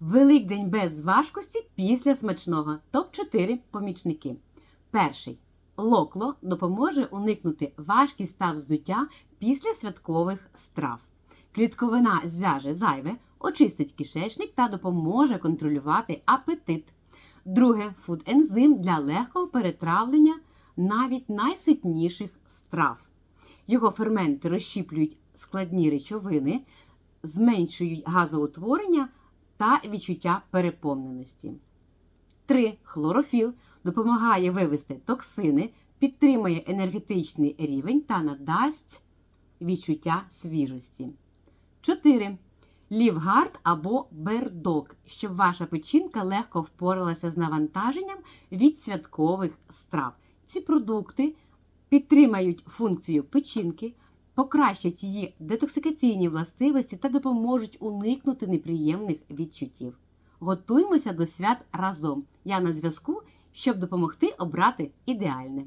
Великдень без важкості після смачного. Топ-4 помічники. Перший. Локло допоможе уникнути важкість та вздуття після святкових страв. Клітковина зв'яже зайве, очистить кишечник та допоможе контролювати апетит. Друге фуд-ензим для легкого перетравлення навіть найситніших страв. Його ферменти розщіплюють складні речовини, зменшують газоутворення та відчуття переповненості. 3. Хлорофіл допомагає вивести токсини, підтримує енергетичний рівень та надасть відчуття свіжості. 4. Лівгард або бердок, щоб ваша печінка легко впоралася з навантаженням від святкових страв. Ці продукти підтримають функцію печінки, покращать її детоксикаційні властивості та допоможуть уникнути неприємних відчуттів. Готуємося до свят разом. Я на зв'язку, щоб допомогти обрати ідеальне.